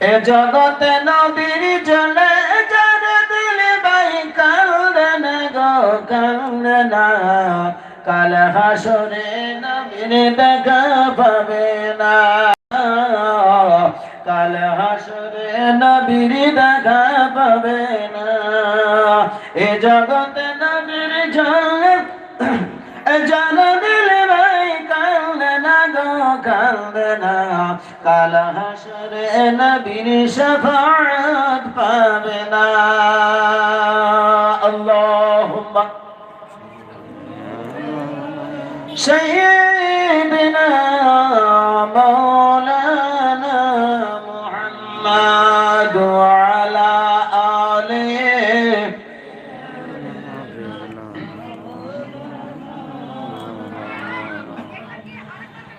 এ জগতে নবীর চলে যার দিল বাই কান্দন গো কান্দনা কাল হাসরে নবীর দেখা পাবে না। কাল হাসরে নবীর দেখা পাবে না। এ জগতে নবীর চলে জান দিল ভাই কান্দে না গো কান্দে না। কাল হাসরে নবীর শফাআত পাবে না।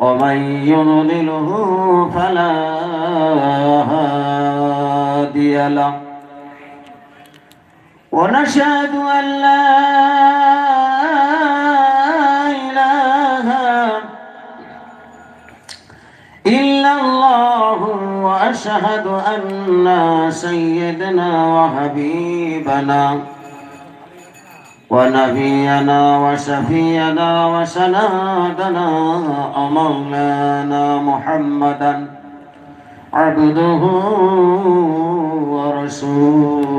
ومن يضلله فلا هادي له ونشهد أن لا إله إلا الله وأشهد أن سيدنا وحبيبنا ونبينا وشفينا وسنادنا ومولانا محمدا عبده ورسوله.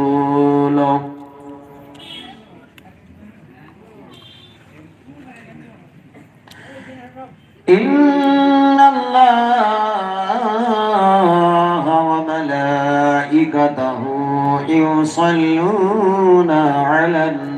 إن الله وملائكته يصلون على النبي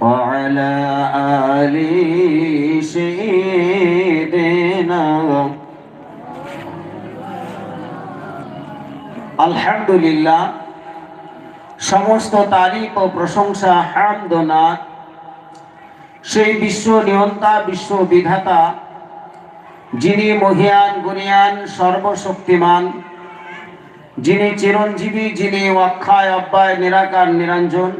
وعلى آل سيدنا আলহামদুলিল্লাহ সমস্ত তারিফ ও প্রশংসা হামদনা সেই বিশ্ব নিয়ন্তা বিশ্ব বিধাতা যিনি মহিয়ান গুনিয়ান সর্বশক্তিমান যিনি চিরঞ্জীবী যিনি অক্ষয় অব্যয় নিরাকার নিরঞ্জন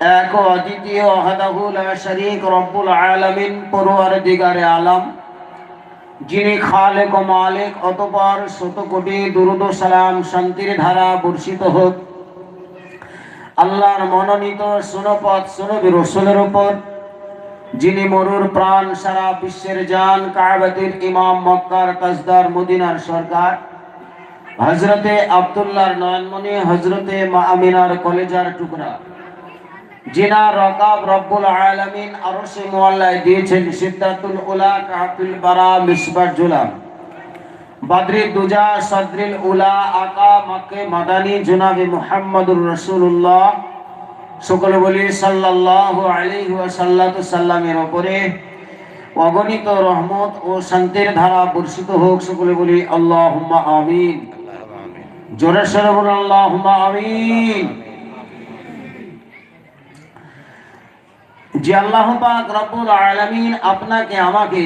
এক অদ্বিতীয় অহাদাহুল শরিক রব্বুল আলামিন পরোয়ার দিগারে আলম, যিনি খালেক ও মালিক, অতপর শত কোটি দুরুদ সালাম শান্তির ধারা বর্ষিত হোক। আল্লাহর মনোনীত সুনপথ সুনবী রসুলের উপর, যিনি মরুর প্রাণ সারা বিশ্বের জান কাবাতির ইমাম মক্কার কাজদার মদিনার সরকার হজরতে আবদুল্লাহর নয়নমণি হজরতে মা আমিনার কলেজার টুকরা। জিনা রকাব রব্বুল আলামিন আরশে মুআল্লায় দিয়েছেন সিদ্ধাতুল উলা কাহাতুল বারা মিসবার জুলাম। বাদরি দুজা সদরিল উলা আকা মাকে মাদানী জুনাবি মুহাম্মদুর রাসূলুল্লাহ। সকলে বলি সাল্লাল্লাহু আলাইহি ওয়াসাল্লাতু সাল্লামের উপরে অগণিত রহমত ও শান্তির ধারা বর্ষিত হোক সকলে বলি আল্লাহুম্মা আমিন। জোরে সরে বলুন আল্লাহুম্মা আমিন। যে আল্লাহ পাক রব্বুল আলামিন আপনাকে আমাকে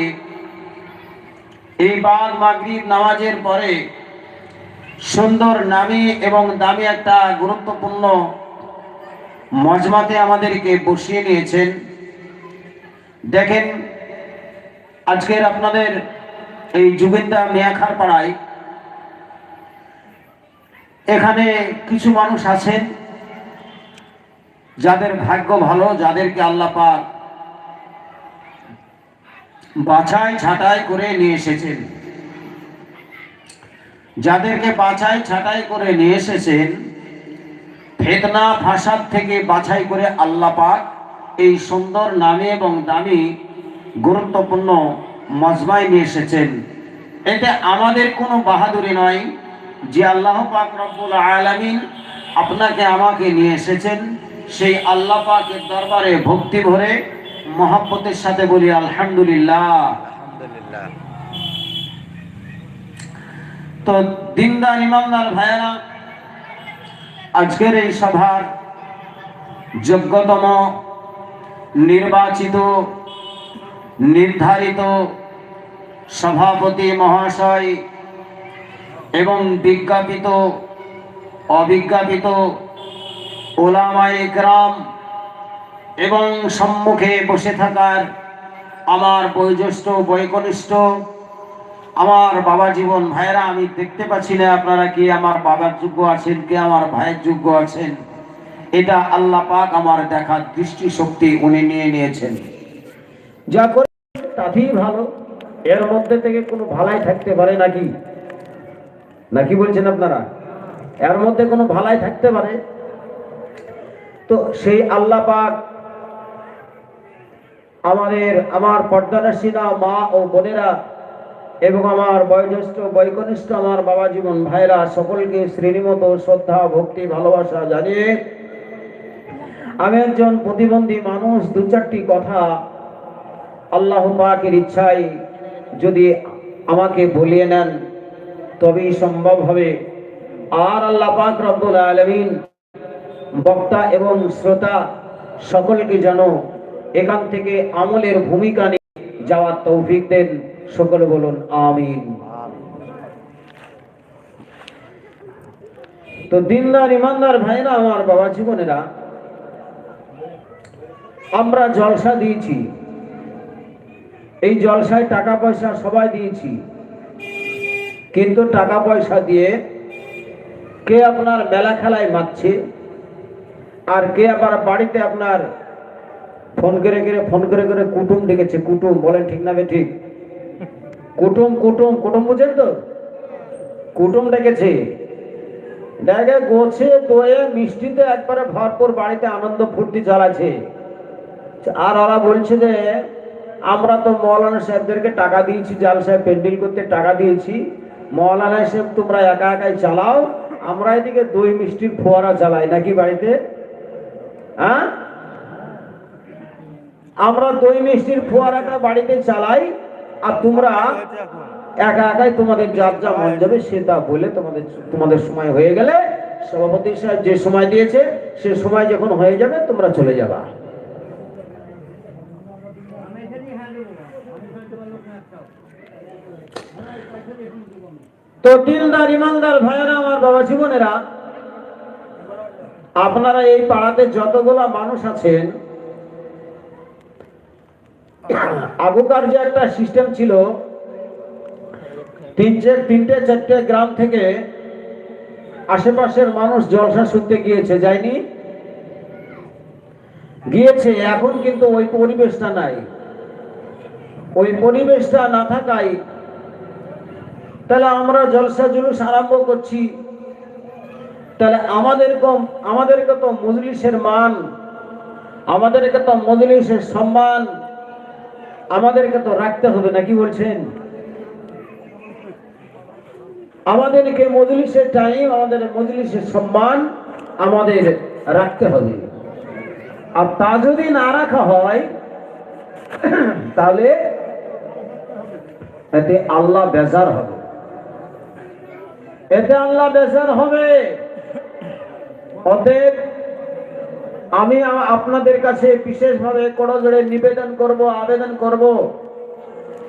এই বাদ মাগরিব নামাজের পরে সুন্দর নামী এবং দামি একটা গুরুত্বপূর্ণ মজমাতে আমাদেরকে বসিয়ে নিয়েছেন। দেখেন, আজকের আপনাদের এই যুগেন্দা মিয়াখার পাড়ায় এখানে কিছু মানুষ আছেন। যাদের ভাগ্য ভালো, যাদেরকে আল্লাহ পাক বাছাই ছাটাই করে নিয়ে এসেছেন। যাদেরকে বাছাই ছাঁটাই করে নিয়ে এসেছেন, ফেতনা, ফাসাদ থেকে বাছাই করে আল্লাহ পাক এই সুন্দর নামে এবং দামি গুরুত্বপূর্ণ মজমায় নিয়ে এসেছেন। এতে আমাদের কোনো বাহাদুরি নয় যে আল্লাহ পাক রব্বুল আলামিন আপনাকে আমাকে নিয়ে এসেছেন। সেই আল্লাহ পাকের দরবারে ভক্তি ভরে মহাব্বতের সাথে বলি আলহামদুলিল্লাহ। আলহামদুলিল্লাহ। তো দিনদার ইমানদার ভাইয়েরা আজকের এই সভার যোগ্যতম নির্বাচিত নির্ধারিত সভাপতি মহাশয় এবং বিজ্ঞাপিত অবিজ্ঞাপিত ওলামায়ে গ্রাম এবং সম্মুখে বসে থাকার আমার বয়োজ্যেষ্ঠ, বয়কনিষ্ঠ, আমার বাবা জীবন ভাইয়েরা, আমি দেখতে পাচ্ছি না আপনারা কি আমার বাবার যোগ্য আছেন, কে আমার ভাইয়ের যোগ্য আছেন। এটা আল্লাহ পাক আমার দেখার দৃষ্টি শক্তি উনি নিয়ে নিয়েছেন। যা করে তাতেই ভালো। এর মধ্যে থেকে কোনো ভালাই থাকতে পারে নাকি? নাকি বলছেন আপনারা? এর মধ্যে কোনো ভালাই থাকতে পারে? তো সেই আল্লাহ পাক আমাদের, আমার পর্দানাসীনা মা ও বোনেরা এবং আমার বয়োজ্যেষ্ঠ বৈকনিষ্ঠ আমার বাবা জীবন ভাইরা সকলকে শ্রেণীমত, শ্রদ্ধা, ভক্তি, ভালোবাসা জানিয়ে আমি একজন প্রতিবন্ধী মানুষ, দু চারটি কথা আল্লাহ পাকের ইচ্ছায় যদি আমাকে বলিয়ে নেন, তবেই সম্ভব হবে। আর আল্লাহ পাক রব্বুল আলমিন বক্তা এবং শ্রোতা সকলকে যেন এখান থেকে আমলের ভূমিকা নিয়ে যাওয়ার তৌফিক দেন, সকলে বলুন, আমিন। তো দিনদার, ইমানদার ভাইরা আমার বাবা জীবনেরা, আমরা জলসা দিয়েছি। এই জলসায় টাকা পয়সা সবাই দিয়েছি। কিন্তু টাকা পয়সা দিয়ে কে আপনার মেলা খেলায় মারছে? আর কে আবার বাড়িতে আপনার ফোন করে করে ফোন করে করে কুটুম ডেকেছে, কুটুম, বলেন ঠিক না ঠিক? কুটুম কুটুম কুটুম বুঝেন তো? কুটুম ডেকেছে। দেখে গোছে দয়ে মিষ্টিতে একবারে ভরপুর বাড়িতে আনন্দ ফুর্তি চালাচ্ছে। আর ওরা বলছে যে, আমরা তো মৌলানা সাহেবদেরকে টাকা দিয়েছি, জাল সাহেব প্যান্ডেল করতে টাকা দিয়েছি। মৌলানা সাহেব, তোমরা একা একাই চালাও, আমরা এদিকে দই মিষ্টির ফোয়ারা চালাই, নাকি বাড়িতে? হ্যাঁ? আমরা দই মিষ্টির ফোয়ারাটা বাড়িতে চালাই, আর তোমরা একা একাই তোমাদের যার যা মন যাবে সেটা বলে তোমাদের তোমাদের সময় হয়ে গেলে সভাপতি সাহেব যে সময় দিয়েছে, সে সময় যখন হয়ে যাবে তোমরা চলে যাবা। তো দিলদার ইমানদার ভাইয়েরা, আমার বাবা জীবনেরা আপনারা এই পাড়াতে যতগুলা মানুষ আছেন আগেকার যে একটা সিস্টেম ছিল, তিনটে তিনটে, চারটে গ্রাম থেকে আশেপাশের মানুষ জলসা শুনতে গিয়েছে, যায়নি? গিয়েছে, এখন কিন্তু ওই পরিবেশটা নাই। ওই পরিবেশটা না থাকায় তাহলে আমরা জলসা জুলুস আরম্ভ করছি। তাহলে আমাদের কম আমাদেরকে তো মজলিসের মান, আমাদেরকে তো মজলিসের সম্মান, আমাদেরকে তো রাখতে হবে নাকি বলছেন? আমাদেরকে মজলিসের টাইম আমাদের মজলিসের সম্মান আমাদের রাখতে হবে। আর তা যদি না রাখা হয়, তাহলে এতে আল্লাহ বেজার হবে। এতে আল্লাহ বেজার হবে। অতএব আমি আপনাদের কাছে বিশেষভাবে করজোড়ে নিবেদন করব, আবেদন করব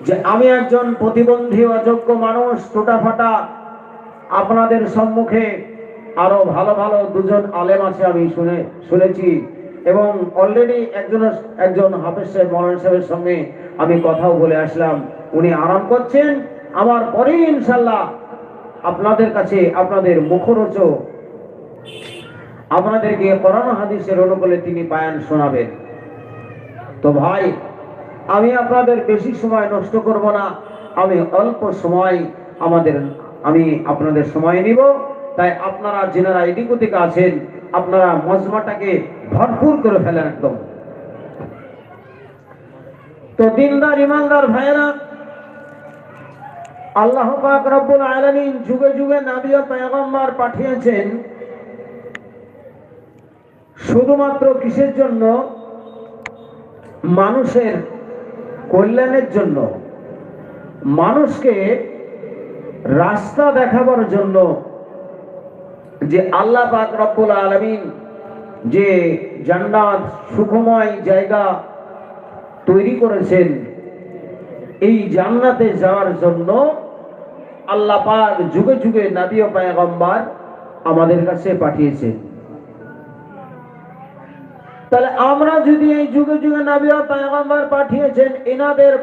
যে আমি একজন প্রতিবন্ধী অযোগ্য মানুষ ফাটা আপনাদের সম্মুখে আরও ভালো ভালো দুজন আলেম আছে আমি শুনে, শুনেছি। এবং অলরেডি একজন একজন হাফেজ সাহেব, মৌলানা সাহেবের সঙ্গে আমি কথাও বলে আসলাম। উনি আরাম করছেন। আমার পরেই ইনশাল্লাহ আপনাদের কাছে আপনাদের মুখরোচক আপনাদেরকে কোরআন হাদিসের অনুকূলে তিনি বায়ান শোনাবেন। তো ভাই, আমি আপনাদের বেশি সময় নষ্ট করব না। আমি অল্প সময় আমাদের, আমি আপনাদের সময় নিব। তাই আপনারা যেনারা এদিক ওদিক আছেন, আপনারা মজমাটাকে ভরপুর করে ফেলেন একদম। তো দিনদার, ইমানদার ভাইয়েরা, আল্লাহ পাক রব্বুল যুগে যুগে নবী ও পাঠিয়েছেন। শুধুমাত্র কিসের জন্য? মানুষের কল্যাণের জন্য। মানুষকে রাস্তা দেখাবার জন্য যে আল্লাহ পাক রব্বুল আলামিন যে জান্নাত, সুখময় জায়গা তৈরি করেছেন, এই জান্নাতে যাওয়ার জন্য আল্লাহ পাক যুগে যুগে নবী ও পয়গম্বর আমাদের কাছে পাঠিয়েছেন। তাহলে আমরা যদি এই যুগে যুগে নবী ও পয়গম্বর পাঠিয়েছেন এনাদের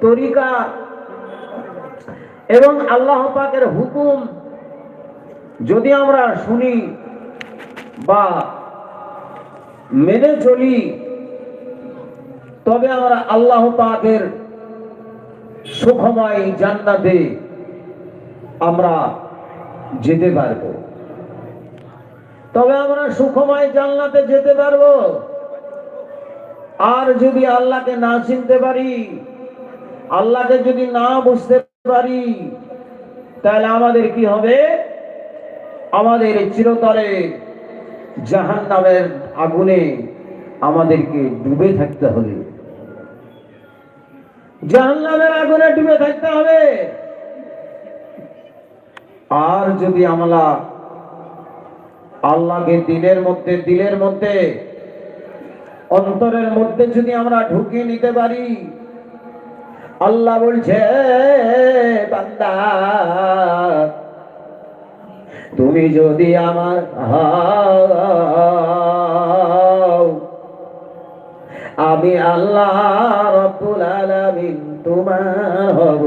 তরিকা এবং আল্লাহ পাকের হুকুম যদি আমরা শুনি বা মেনে চলি, তবে আমরা আল্লাহ পাকের সুখময় জান্নাতে আমরা যেতে পারব। তবে আমরা সুখময় জান্নাতে যেতে পারব। আর যদি আল্লাহকে না চিনতে পারি, আল্লাহকে যদি না বুঝতে পারি, তাহলে আমাদের কি হবে? আমাদের চিরতরে জাহান নামের আগুনে আমাদেরকে ডুবে থাকতে হবে। জাহান নামের আগুনে ডুবে থাকতে হবে। আর যদি আমরা আল্লাহকে দিলের মধ্যে দিলের মধ্যে, অন্তরের মধ্যে যদি আমরা ঢুকিয়ে নিতে পারি, আল্লাহ বলছে, বান্দা, তুমি যদি আমার আমি আল্লাহ রব্বুল আলামিন তোমার হব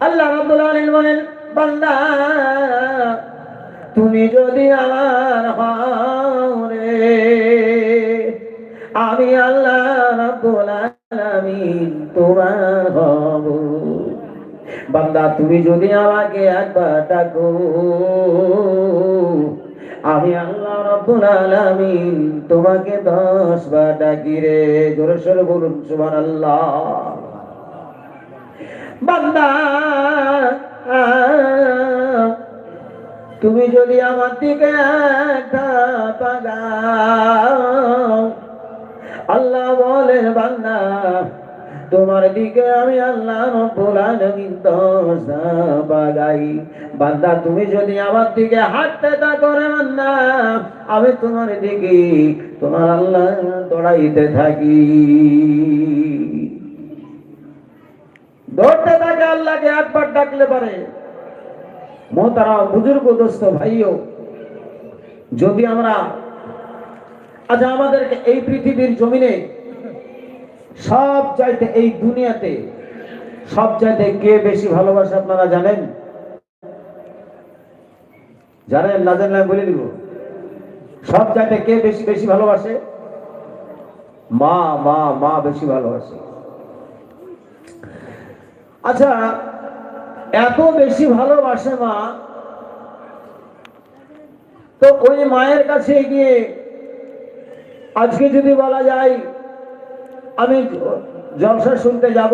আল্লাহ রব্বুল আলামিন বলেন বান্দা, তুমি যদি আমার রে আমি আল্লাহ রব্বুল তোমার হব। বান্দা, তুমি যদি আমাকে একবার ডাকো, আমি আল্লাহ রব্বুল আলামিন তোমাকে দশ বার ডাকি রে। জোরে সোরে বলুন, সুবহানাল্লাহ। বান্দা তুমি যদি আমার দিকে আল্লাহ বলেন, বান্দা, তোমার দিকে আমি আল্লাহ বাগাই। বান্দা, তুমি যদি আমার দিকে হাঁটতে থাকো করে বান্দা, আমি তোমার দিকে, তোমার আল্লাহ দৌড়াইতে থাকি। দৌড়তে থাকে আল্লাহকে, একবার ডাকলে পারে। মোতারা বুজুর্গ, দোস্ত, ভাইও, যদি আমরা আচ্ছা আমাদেরকে এই পৃথিবীর জমিনে সব চাইতে এই দুনিয়াতে সব চাইতে কে বেশি ভালোবাসে আপনারা জানেন? জানেন, না আমি বলে দিব। সব চাইতে কে বেশি বেশি ভালোবাসে? মা মা মা বেশি ভালোবাসে। আচ্ছা এত বেশি ভালোবাসে মা। তো ওই মায়ের কাছে গিয়ে আজকে যদি বলা যায়, আমি জলসা শুনতে যাব,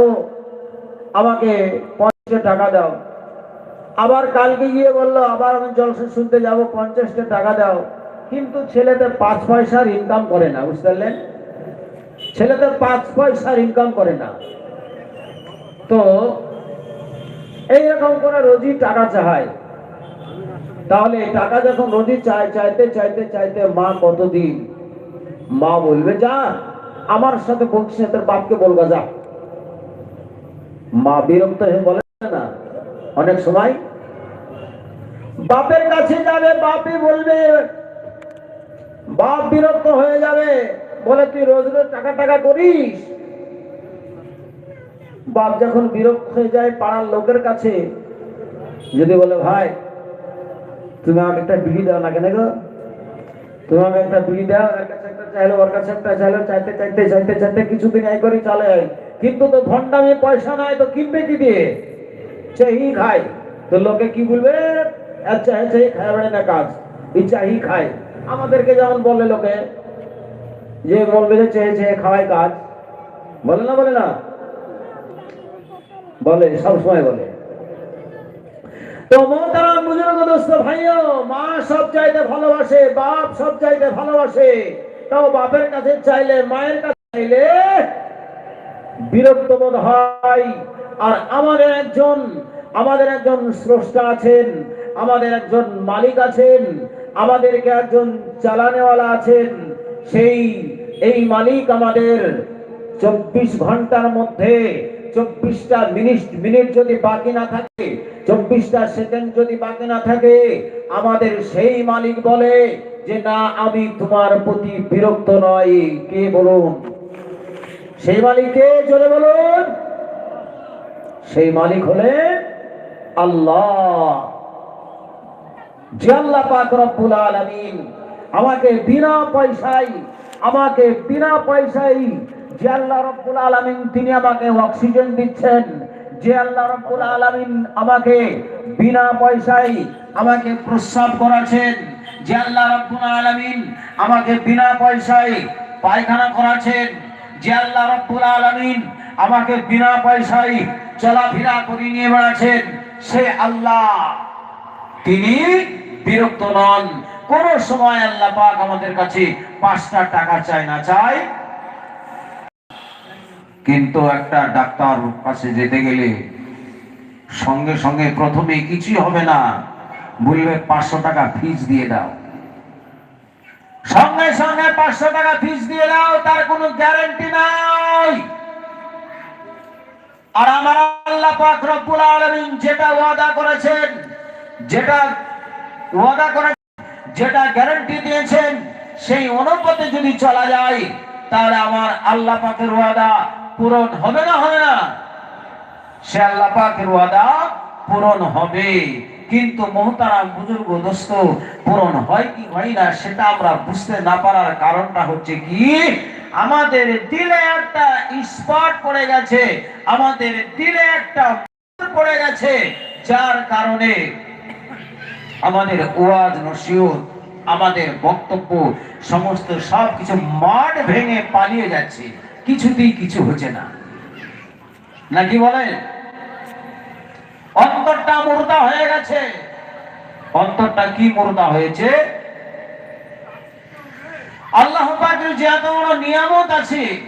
আমাকে পঞ্চাশটা টাকা দাও। আবার কালকে গিয়ে বলল, আবার আমি জলসা শুনতে যাব, পঞ্চাশটা টাকা দাও। কিন্তু ছেলেদের পাঁচ পয়সার ইনকাম করে না, বুঝতে পারলেন? ছেলেদের পাঁচ পয়সার ইনকাম করে না। তো এইরকম করে রোজই টাকা চায়। তাহলে টাকা যখন রোজই চায়, চাইতে চাইতে চাইতে মা কতদিন? মা বলবে, যা, আমার সাথে বলছিস তোর বাপকে বলবা যা। মা বিরক্ত হয়ে বলে না, অনেক সময় বাপের কাছে যাবে, বাপই বলবে। বাপ বিরক্ত হয়ে যাবে, বলে, তুই রোজ রোজ টাকা টাকা করিস? বাপ যখন বিরক্ত হয়ে যায় পাড়ার লোকের কাছে, যদি বলে, ভাই, তুমি আমাকে একটা বিড়ি দাও না কেন গো? তুমি আমাকে একটা বিড়ি দাও এর কাছে একটা চাইলো, ওর কাছে একটা চাইলো, চাইতে চাইতে চাইতে চাইতে কিছুদিন এই করে চলে কিন্তু তো ভণ্ডামি পয়সা নাই, তো কিনবে কি দিয়ে? চাহি খায়। তো লোকে কি বলবে? আচ্ছা চাহি খায় বেড়ে না কাজ। এই চাহি খায়। আমাদেরকে যেমন বলে লোকে, যে বলবে যে চেয়ে চেয়ে খাওয়াই কাজ। বলে না বলে না? বলে, সব সময় বলে। তো মোহতারাম বুজুর্গ দোস্ত ভাইও, মা সব চাইতে ভালোবাসে, বাপ সব চাইতে ভালোবাসে। তাও বাপের কাছে চাইলে, মায়ের কাছে চাইলে বিরক্ত বোধ হয়। আর আমাদের একজন আমাদের একজন স্রষ্টা আছেন, আমাদের একজন মালিক আছেন, আমাদেরকে একজন চালানেওয়ালা আছেন। সেই, এই মালিক আমাদের চব্বিশ ঘণ্টার মধ্যে চব্বিশটা মিনিট মিনিট যদি বাকি না থাকে, চব্বিশটা সেকেন্ড যদি বাকি না থাকে, আমাদের সেই মালিক বলে যে, না, আমি তোমার প্রতি বিরক্ত নয় কে বলুন? সেই মালিককে চলে বলুন। সেই মালিক হলেন আল্লাহ। যে আল্লাহ পাক আমাকে বিনা পয়সায়, আমাকে বিনা পয়সায় যে আল্লাহ রব্বুল আলামিন তিনি আমাকে অক্সিজেন দিচ্ছেন, যে আল্লাহ রব্বুল আলামিন আমাকে বিনা পয়সায় আমাকে প্রস্রাব করাছেন যে আল্লাহ রব্বুল আলামিন আমাকে বিনা পয়সায় পায়খানা করাছেন যে আল্লাহ রব্বুল আলামিন আমাকে বিনা পয়সায় চলাফেরা করে নিয়ে বেড়াচ্ছেন, সে আল্লাহ। তিনি বিরক্ত নন। কোন সময় আল্লাহ পাক আমাদের কাছে পাঁচটা টাকা চায় না, চায় কিন্তু একটা ডাক্তার কাছে যেতে গেলে সঙ্গে সঙ্গে প্রথমে কিছুই হবে না। বলবে, পাঁচশো টাকা ফিজ দিয়ে দাও। সঙ্গে সঙ্গে পাঁচশো টাকা ফিজ দিয়ে দাও, তার কোনো গ্যারেন্টি নাই। আর আমার আল্লাহ পাক যেটা ওয়াদা করেছেন, যেটা ওয়াদা করে যেটা গ্যারান্টি দিয়েছেন, সেই অনুপাতে যদি চলা যায় তাহলে আমার আল্লাহ পাকের ওয়াদা পূরণ হবে না হবে না? সে আল্লাহ পাকের ওয়াদা পূরণ হবে। কিন্তু মহতারাম বুজুর্গ দোস্ত, পূরণ হয় কি হয় না সেটা আমরা বুঝতে না পারার কারণটা হচ্ছে কি, আমাদের দিলে একটা স্পট পড়ে গেছে, আমাদের দিলে একটা পড়ে গেছে, যার কারণে আমাদের ওয়াজ নসিহত আমাদের বক্তব্য, সমস্ত সব কিছু মাঠ ভেঙে পালিয়ে যাচ্ছে। কিছুতেই কিছু হচ্ছে না। নাকি বলেন? অন্তরটা মুর্দা হয়ে গেছে। অন্তরটা কি মুর্দা হয়েছে? আল্লাহ পাকের যে এত বড় নিয়ামত আছে,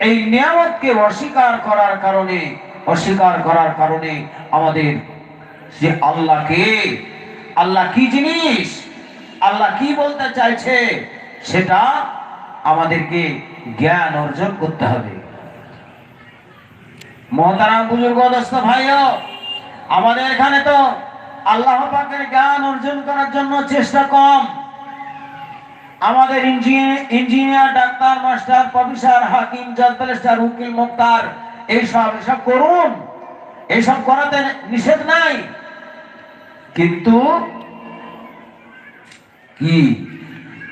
এই নিয়ামতকে অস্বীকার করার কারণে, অস্বীকার করার কারণে আমাদের যে আল্লাহকে, আল্লাহ কি জিনিস? আল্লাহ কি বলতে চাইছে? সেটা আমাদেরকে জ্ঞান অর্জন করতে হবে। মহতারাম বুজুর্গ, দোস্ত ভাইও আমাদের এখানে তো আল্লাহ পাকের জ্ঞান অর্জন করার জন্য চেষ্টা কম। আমাদের ইঞ্জিনিয়ার ডাক্তার, মাস্টার, প্রফেসর, হাকিম, জজ উকিল, মুক্তার, এইসব, এসব করুন। এইসব করাতে নিষেধ নাই। কিন্তু কি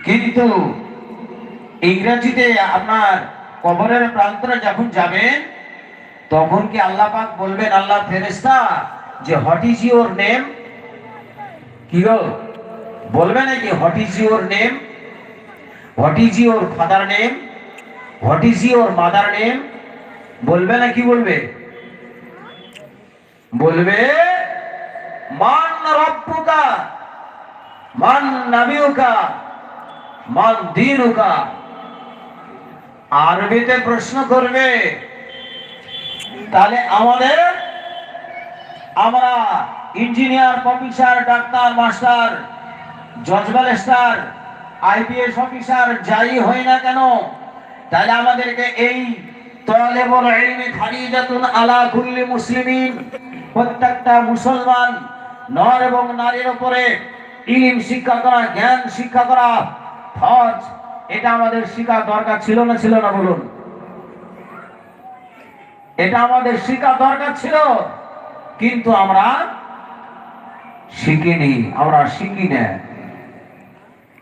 কিন্তু ইংরেজিতে আপনার কবরের প্রান্তরে যখন যাবেন, তখন কি আল্লাহ পাক বলবেন, আল্লাহ ফেরেস্তা যে হোয়াট ইজ ইউর নেম কি বলবে নাকি what is your name what is your father name what is your mother name বলবে না কি বলবে? বলবে, মান রব্বুকা মান নাবিউকা, মান দিনুকা। আরবিতে প্রশ্ন করবে, তাহলে আমাদের, আমরা ইঞ্জিনিয়ার প্রফেসর ডাক্তার, মাস্টার জজ ব্যারিস্টার আইপিএস অফিসার যাই হই না কেন, তাহলে আমাদেরকে এই তলেবল ইলমি ফারিজাতুন আলা কুল্লি মুসলিমিন, প্রত্যেকটা মুসলমান, নর এবং নারীর উপরে ইলিম শিক্ষা করা, জ্ঞান শিক্ষা করা ফজ এটা আমাদের শিক্ষা দরকার ছিল না ছিল না বলুন? এটা আমাদের শিক্ষা দরকার ছিল, কিন্তু আমরা শিখিনি, আমরা শিখি না।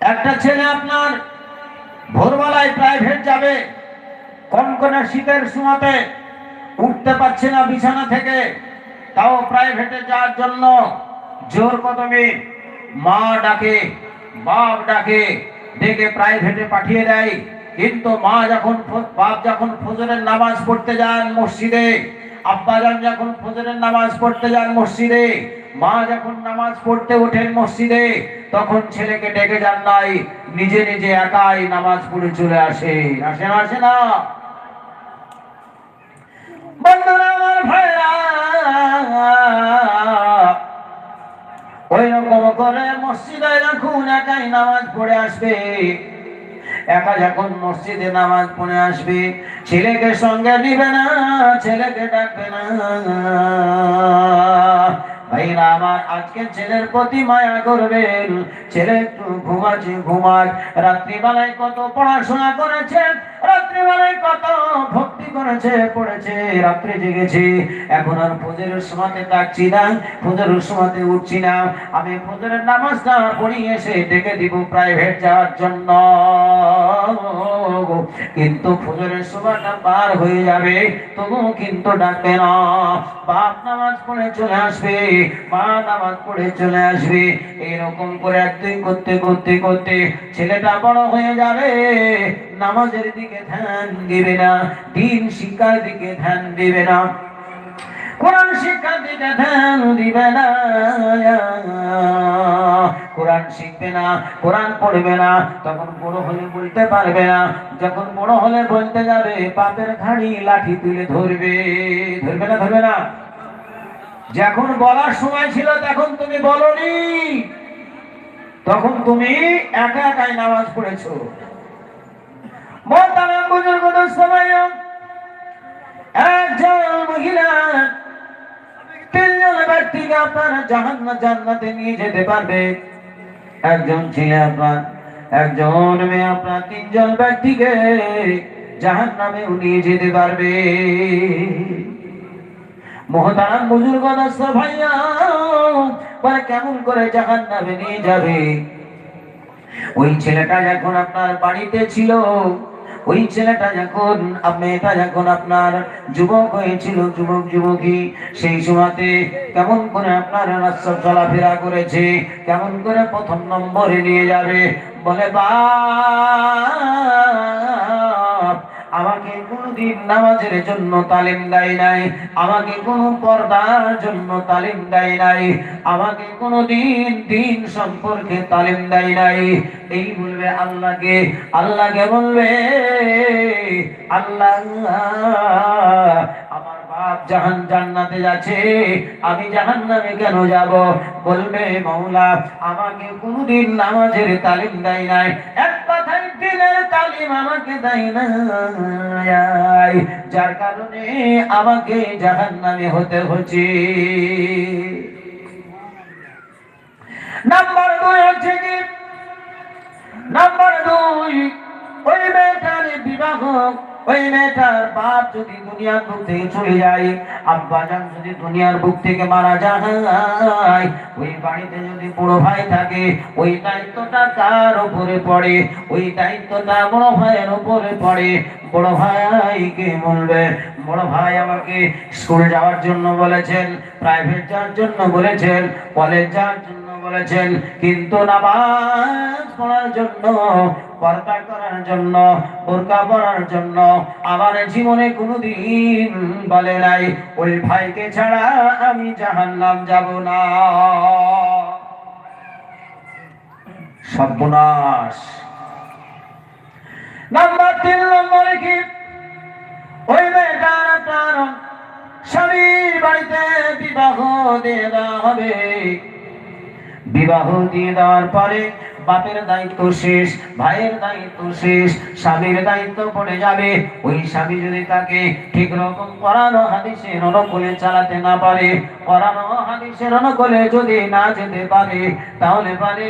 একটা ছেলে আপনার ভোরবেলায় প্রাইভেট যাবে, কনকনে শীতের সময়তে উঠতে পারছে না বিছানা থেকে, তাও প্রাইভেটে যাওয়ার জন্য জোর কদমে মা ডাকে, বাপ ডাকে, ডেকে প্রাইভেটে পাঠিয়ে দেয়। কিন্তু মা যখন বাপ যখন ফজরের নামাজ পড়তে যান মসজিদে আব্বাজান যখন ফজরের নামাজ পড়তে যান মসজিদে, মা যখন নামাজ পড়তে ওঠেন মসজিদে, তখন ছেলেকে ডেকে যান নাই, নিজে নিজে একাই নামাজ পড়ে চলে আসে। আসে না আসে না? বন্ধুরা, আমার ভাইরা ওই করে মসজিদে যখন একাই নামাজ পড়ে আসবে। একা যখন মসজিদে নামাজ পড়ে আসবে, ছেলেকে সঙ্গে নিবে না, ছেলেকে ডাকবে না। ভাইরা, আমার আজকে ছেলের প্রতি মায়া করবেন। ছেলে একটু ঘুমাচ্ছে, ঘুমাক। রাত্রিবেলায় কত পড়াশোনা করেছে রাত্রিবেলায় কত ভক্তি করেছে রাত্রে এখন আর ডাকছি না এসে প্রাইভেট কিন্তু ফজরের সময়টা পার হয়ে যাবে, তবুও কিন্তু ডাকবে না। বাপ নামাজ পড়ে চলে আসবে, মা নামাজ পড়ে চলে আসবে। এরকম করে একদিন করতে করতে করতে ছেলেটা বড় হয়ে যাবে। নামাজের দিকে ধ্যান দিবে না, দিন শিক্ষার দিকে ধ্যান দিবে না। কোরআন শিক্ষার দিকে ধ্যান দিবে না। কোরআন শিখবে না, কোরআন পড়বে না, তখন বড় হলে বলতে পারবে না, যখন বড় হলে বলতে যাবে, পাপের ঘাড়ি লাঠি তুলে ধরবে। ধরবে না ধরবে না? যখন বলার সময় ছিল, তখন তুমি বলনি। তখন তুমি একা একাই নামাজ পড়েছো। মোহতারাম বুজুর্গদের সময় একজন মহিলা তিনজন ব্যক্তিকে আপনার জাহান্ন জান্নাতে নিয়ে যেতে পারবে। একজন ছেলে আপনার, একজন মেয়ে আপনার, তিনজন ব্যক্তিকে জাহান নামে নিয়ে যেতে পারবে। মহতারাম বুজুর্গ ভাইয়া, বলে কেমন করে জাহান নামে নিয়ে যাবে? ওই ছেলেটা যখন আপনার বাড়িতে ছিল ওই ছেলেটা যখন মেয়েটা যখন আপনার যুবক হয়েছিল, যুবক যুবকী, সেই সময়তে কেমন করে আপনার রাস্তা চলাফেরা করেছে, কেমন করে প্রথম নম্বরে নিয়ে যাবে, বলে বা আমাকে কোনদিন নামাজের জন্য তালিম দেয় নাই, আমাকে কোনো পর্দার জন্য তালিম দেয় নাই, আমাকে কোনোদিন দিন সম্পর্কে তালিম দেয় নাই। এই বলবে আল্লাহকে আল্লাহকে বলবে, আল্লাহ, আমার বাপ জাহান জান্নাতে যাচ্ছে, আমি জাহান্নামে কেন যাব? বলবে মাওলা আমাকে কোনদিন নামাজের তালিম দেয় নাই। এক তালিম আমাকে দেয় নাই যার কারণে আমাকে জাহান্নামে হতে হচ্ছে। নাম্বার দুই হচ্ছে কি? নাম্বার দুই, ওই মেয়েটার বিবাহ ওই মেয়েটার বাপ যদি দুনিয়ার বুক থেকে চলে যায়, আব্বা যান যদি দুনিয়ার বুক থেকে মারা যায়, ওই বাড়িতে যদি বড় ভাই থাকে, ওই দায়িত্বটা কার উপরে পড়ে, ওই দায়িত্বটা বড় ভাইয়ের উপরে পড়ে। বড় ভাইকে বলবে? বড় ভাই আমাকে স্কুল যাওয়ার জন্য বলেছেন প্রাইভেট যাওয়ার জন্য বলেছেন কলেজ যাওয়ার জন্য বলেছেন, কিন্তু নামাজ পড়ার জন্য পর্দা করার জন্য, বোরকা পড়ার জন্য আমার জীবনে কোনোদিন বলে নাই ওই ভাইকে ছাড়া আমি জাহান্নাম যাব না। সর্বনাশ। নাম্বার তিন নম্বরে কি? ওই মেয়েটার তার স্বামীর বাড়িতে বিবাহ দেওয়া হবে। বিবাহ দিয়ে দেওয়ার পরে বাপের দায়িত্ব শেষ, ভাইয়ের দায়িত্ব শেষ, স্বামীর দায়িত্ব পড়ে যাবে। ওই স্বামী যদি তাকে ঠিক রকম করানো হাদিসের অনুকূলে চালাতে না পারে করানো হাদিসের অনুকূলে যদি না যেতে পারে, তাহলে পারে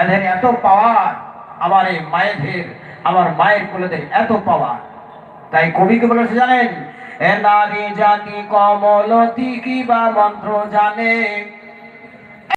এদের এত পাওয়ার, আমার এই মায়েদের, আমার মায়ের কোলেদের এত পাওয়ার। তাই কবিকে বলেছে জানেন? এ নারী জাতি কমলতি কি বা মন্ত্র জানে?